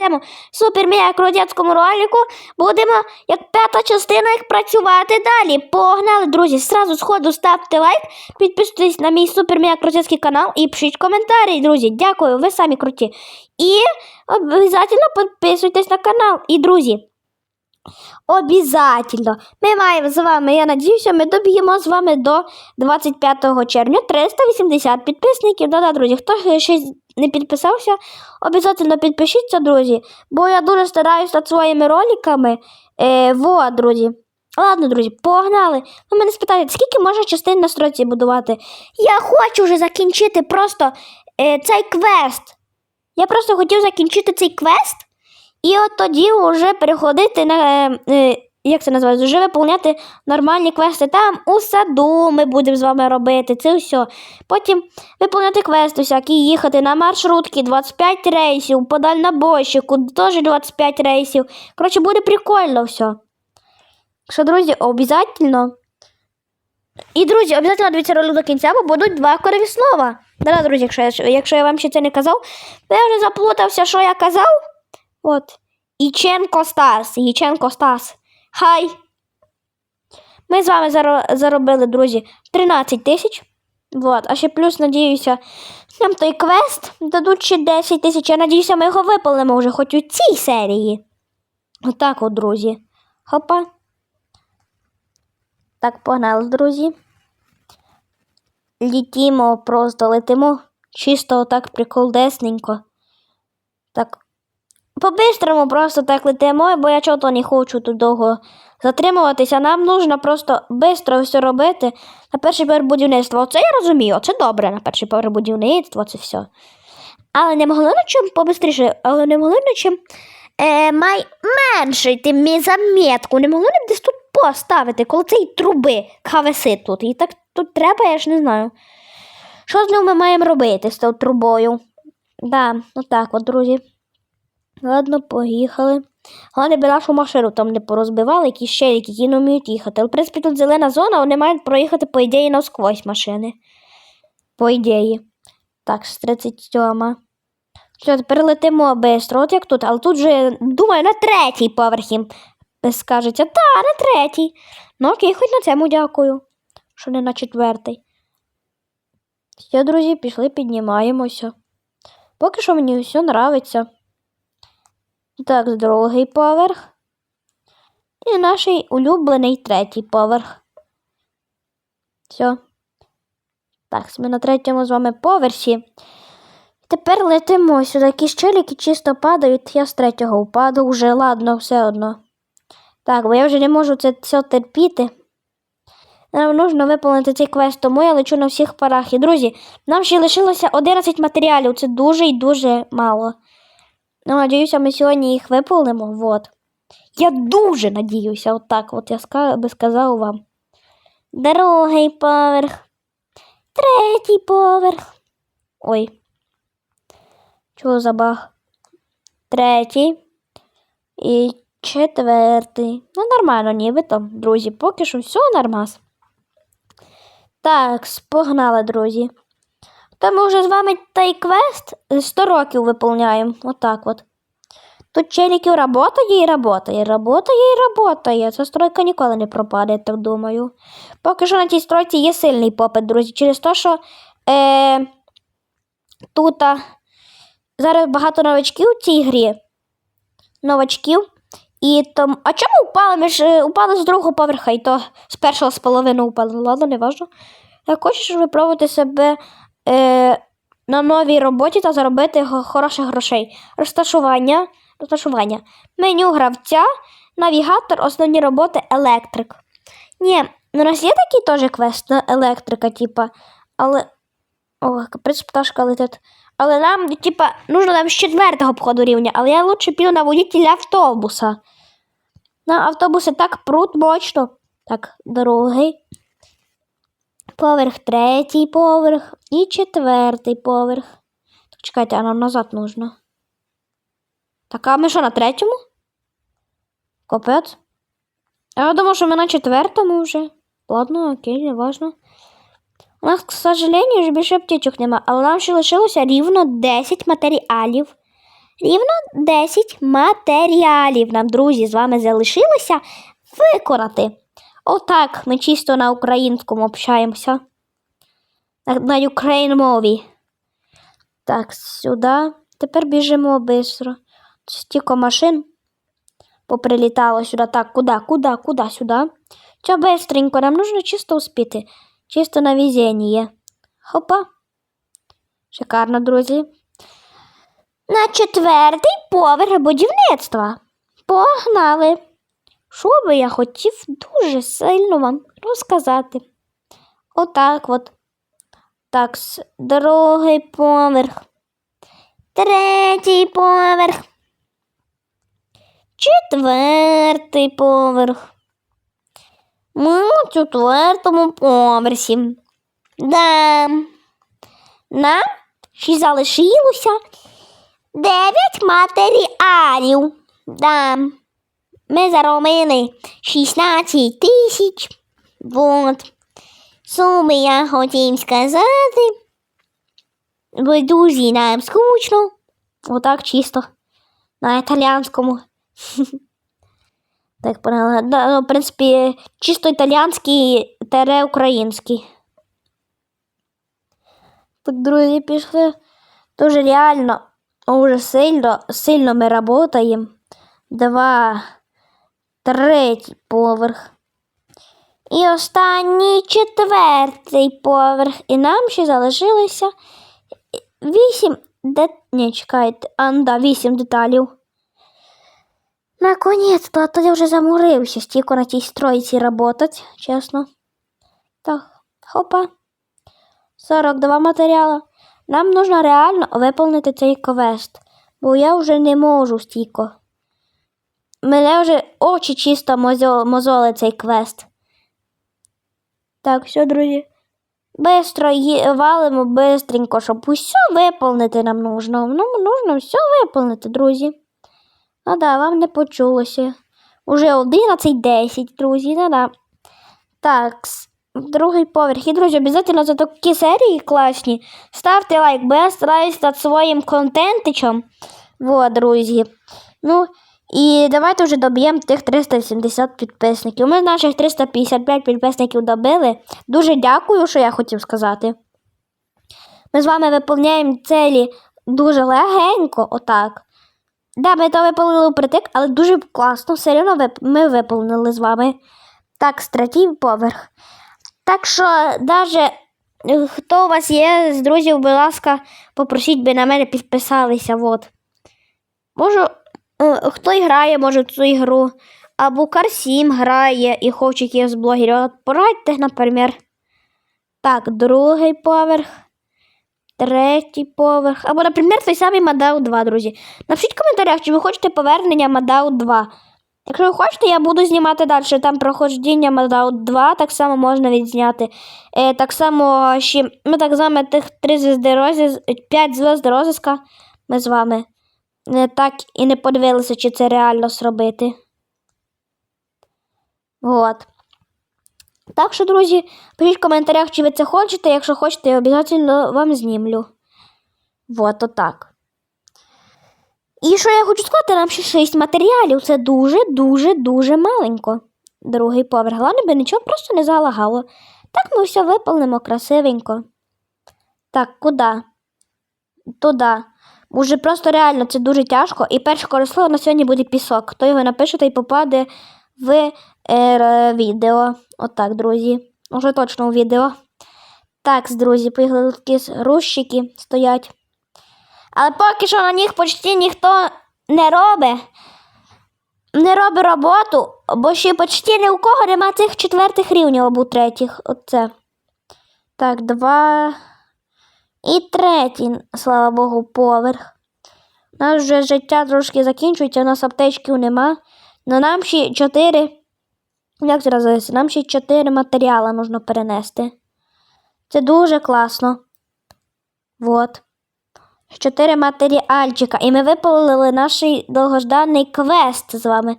цьому супер мега крутецькому ролику будемо, як п'ята частина, як працювати далі. Погнали, друзі! Сразу сходу ставте лайк, підписуйтесь на мій супер мега крутецький канал і пишіть коментарі, друзі. Дякую, ви самі круті. І обов'язково підписуйтесь на канал. І, друзі, Обязательно. Ми маємо з вами, я надіюся, ми доб'ємо з вами до 25 червня 380 підписників. Да-да, друзі, хто ще не підписався, обов'язково підпишіться, друзі, бо я дуже стараюсь над своїми роликами. Е, вот, друзі. Ладно, друзі, погнали. Ви мене спитаєте, скільки можна частин на строці будувати? Я хочу вже закінчити просто е, цей квест. Я просто хотів закінчити цей квест. І от тоді вже переходити на, е, е, як це називається, вже виповняти нормальні квести. Там у саду ми будемо з вами робити, це все. Потім виповняти квести всякі, їхати на маршрутки 25 рейсів, по дальнобойщику теж 25 рейсів. Коротше, буде прикольно все. Що, друзі, обов'язково. І, друзі, обов'язково дивіться ролик до кінця, бо будуть два корові слова. Друзі, якщо я, якщо я вам ще це не казав, то я вже заплутався, що я казав. От. Іченко Стас. Іченко Стас. Хай. Ми з вами заробили, друзі, 13 тисяч. Вот. А ще плюс, надіюся, нам той квест дадуть ще 10 тисяч. Я надіюся, ми його виповнимо вже хоч у цій серії. Отак от, друзі. Хопа. Так, погнали, друзі. Літімо, просто летимо. Чисто отак приколдесненько. Так, по-бистрому просто так летимо, бо я чого-то не хочу тут довго затримуватися. Нам нужно просто швидко все робити на перший поверх будівництва. Оце я розумію, це добре на перший поверх будівництва, це все. Але не могли на чим побистріше, але не могли на чим е, май менше йти мій заметку. Не могли б десь тут поставити, коли цієї труби кавеси тут. І так тут треба, я ж не знаю. Що з ним ми маємо робити з цією трубою? Да, отак от, друзі. Ладно, поїхали. Головне, би нашу машину там не порозбивали, якісь щеліки, які не вміють їхати. Але, в принципі, тут зелена зона, вони мають проїхати, по ідеї, навсквозь машини. По ідеї. Так, з 37. Все, тепер летимо швидко, от як тут, але тут же, думаю, на третій поверх їм скажеться. Та, на третій. Ну окей, хоч на цьому дякую, що не на четвертий. Все, друзі, пішли, піднімаємося. Поки що мені все нравиться. Так, другий поверх. І наш улюблений третій поверх. Все. Так, ми на третьому з вами поверсі. Тепер летимо сюди. Якісь челіки чисто падають. Я з третього впаду вже, ладно, все одно. Так, бо я вже не можу це все терпіти. Нам нужно виповнити цей квест, тому я лечу на всіх парах. І, друзі, нам ще лишилося 11 матеріалів. Це дуже і дуже мало. Ну, надіюся, ми сьогодні їх виповнимо. Вот. Я дуже надіюся, отак от я би сказав вам. Другий поверх. Третій поверх. Ой. Чого за баг? Третій. І четвертий. Ну, нормально, нібито, друзі. Поки що все нормас. Так, погнали, друзі. То ми вже з вами той квест 100 років виповняємо. Отак от. Тут челіків работає і работає, работає і работає. Ця стройка ніколи не пропаде, я так думаю. Поки що на цій стройці є сильний попит, друзі, через те, що е, тут а, зараз багато новачків в цій грі. Новачків. І там. А чому упали? Ми ж е, упали з другого поверха, і то з першого з половини упали. Ладно, не важно. Я хочу, щоб ви пробувати себе е, на новій роботі та заробити хороших грошей. Розташування, розташування. Меню гравця, навігатор, основні роботи, електрик. Ні, у нас є такий теж квест на електрика, типа, але. О, капець пташка летить. Але нам, типа, нужно нам з четвертого обходу рівня, але я лучше піду на водителя автобуса. На автобуси так прут мощно. Так, другий. Поверх, третій поверх і четвертий поверх. Так, чекайте, а нам назад нужно. Так, а ми що на третьому? Капець. Я думав, що ми на четвертому вже. Ладно, окей, не важно. У нас, к сожалению, вже більше аптечок нема, але нам ще лишилося рівно 10 матеріалів. рівно 10 матеріалів. Нам, друзі, з вами залишилося виконати. Отак ми чисто на українському общаємося. На, на україномові. Так, сюди. Тепер біжимо швидко. Стільки машин поприлітало сюди. Так, куди, куди, куди, сюди. Все быстренько, нам нужно чисто успіти. Чисто на везение. Хопа. Шикарно, друзі. На четвертий поверх будівництва. Погнали! Що би я хотів дуже сильно вам розказати. Отак от. Так, другий поверх. Третій поверх. Четвертий поверх. Ми на четвертому поверсі. Да. Нам ще залишилося дев'ять матеріалів. Да. Ми заробили 16 тисяч. Вот. Суми я хотів сказати. Бо дуже нам скучно. Отак чисто. На італіанському. Так, поняла. Ну, в принципі, чисто італіянський тере український. Так, друзі, пішли. Дуже реально, уже сильно, сильно ми работаємо. Два, третій поверх. І останній четвертий поверх. І нам ще залишилося вісім де... Ні, чекайте, а, ну вісім деталів. Наконец-то, а то я вже замурився стільки на тій стройці работать, чесно. Так, хопа. 42 матеріали. Нам нужно реально виповнити цей квест, бо я вже не можу стільки. Мене вже очі чисто мозоли цей квест. Так, все, друзі. Бистро валимо бистренько, щоб усе виповнити нам нужно. Нам нужно все виповнити, друзі. Ну да, вам не почулося. Уже 11.10, друзі, ну да. Так, другий поверх. І, друзі, обов'язково за такі серії класні. Ставте лайк, бо я стараюсь над своїм контентичем. Вот, друзі. Ну, і давайте вже доб'ємо тих 370 підписників. Ми наших 355 підписників добили. Дуже дякую, що я хотів сказати. Ми з вами виповняємо цілі дуже легенько, отак. Да, ми то виповнили притик, але дуже класно, все одно ми виповнили з вами. Так, з третій поверх. Так що, навіть хто у вас є з друзів, будь ласка, попросіть би на мене підписалися. Вот. Можу, е, хто грає, може, в цю ігру. Або Карсім грає і хоче якихось блогерів. Порадьте, наприклад. Так, другий поверх. Третій поверх. Або, наприклад, той самий Мадау 2, друзі. Напишіть в коментарях, чи ви хочете повернення Мадау 2. Якщо ви хочете, я буду знімати далі. Там проходження Мадау 2 так само можна відзняти. Е, так само ще ми так само тих 3 звезди розіс... 5 звезд розіска ми з вами так і не подивилися, чи це реально зробити. От. Так що, друзі, пишіть в коментарях, чи ви це хочете. Якщо хочете, я обов'язково вам знімлю. Вот, отак. І що я хочу сказати, нам ще 6 матеріалів. Це дуже, дуже, дуже маленько. Другий поверх. Головне би нічого просто не залагало. Так ми все виповнимо красивенько. Так, куди? Туди. Уже просто реально це дуже тяжко. І перше користо на сьогодні буде пісок. Хто його напише, той попаде в е, відео. Отак, друзі. Уже точно у відео. Так, друзі, поїхали такі грузчики стоять. Але поки що на них почти ніхто не робить. Не робить роботу, бо ще почти ні у кого нема цих четвертих рівнів або третіх. Оце. Так, два. І третій, слава Богу, поверх. У нас вже життя трошки закінчується, у нас аптечків нема. Но нам ще чотири. Як це? Нам ще чотири матеріали можна перенести. Це дуже класно. Вот. Чотири матеріальчика. І ми виповнили наш довгожданий квест з вами.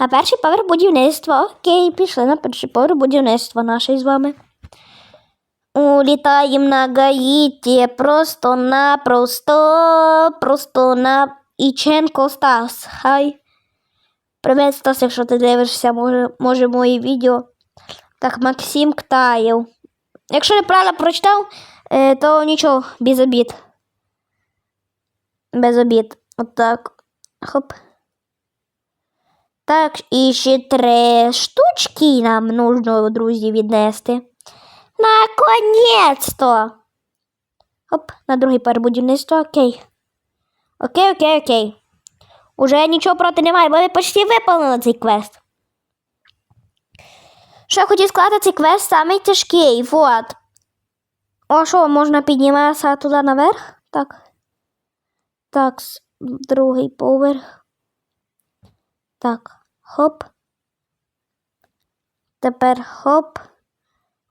На перший поверх будівництва. Окей, пішли на перший поверх будівництва наше з вами. Улітаємо на Гаїті просто-напросто, просто на Іченко Стас. Хай. Привіт, Стас, якщо ти дивишся, може, може мої відео. Так, Максим Ктаєв. Якщо неправильно прочитав, е, то нічого, без обід. Без обід. Отак. Хоп. Так, і ще три штучки нам нужно, друзі, віднести. Наконець-то! Оп, на другий пар будівництва, окей. Окей, окей, окей. Уже нічого проти немає, бо ми почти виповнили цей квест. Що я хотів сказати, цей квест самий тяжкий, вот. О, що, можна підніматися туди наверх? Так. Так, другий поверх. Так, хоп. Тепер хоп.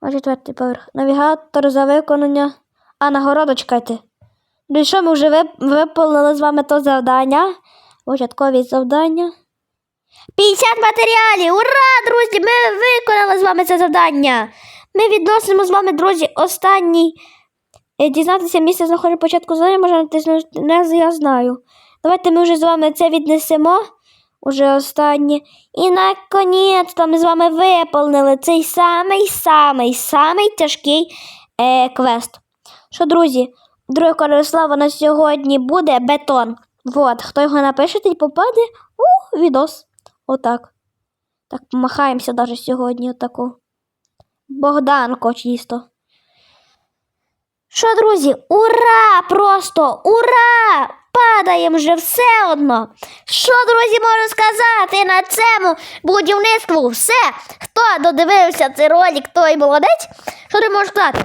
А четвертий поверх. Навігатор за виконання. А, нагороду чекайте. Ну що, ми вже вип- виповнили з вами то завдання. Початкові завдання. 50 матеріалів! Ура, друзі! Ми виконали з вами це завдання. Ми відносимо з вами, друзі, останній. Е, Дізнатися місце знаходження початку завдання можна натиснути не я знаю. Давайте ми вже з вами це віднесемо. Уже останнє. І наконець-то ми з вами виповнили цей самий самий самий тяжкий е, квест. Що, друзі, друге Корислава на сьогодні буде бетон. Вот, хто його напише, той попаде у відос. Отак. Так, помахаємося даже сьогодні отаку. Богданко чисто. Що, друзі, ура! Просто ура! Падаємо вже все одно. Що, друзі, можу сказати на цьому будівництву? Все. Хто додивився цей ролик, той молодець. Що ти можеш сказати?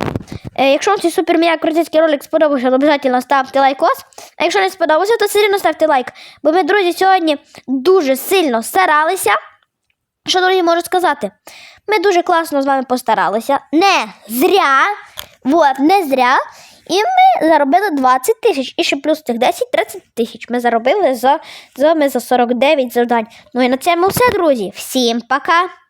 Е, якщо вам цей супер крутецький ролик сподобався, то обов'язково ставте лайкос. А якщо не сподобався, то все одно ставте лайк. Бо ми, друзі, сьогодні дуже сильно старалися. Що, друзі, можу сказати? Ми дуже класно з вами постаралися. Не зря. Вот, не зря. І ми заробили 20 тисяч. І ще плюс цих 10-30 тисяч. Ми заробили за, за, ми за 49 завдань. Ну і на цьому все, друзі. Всім пока!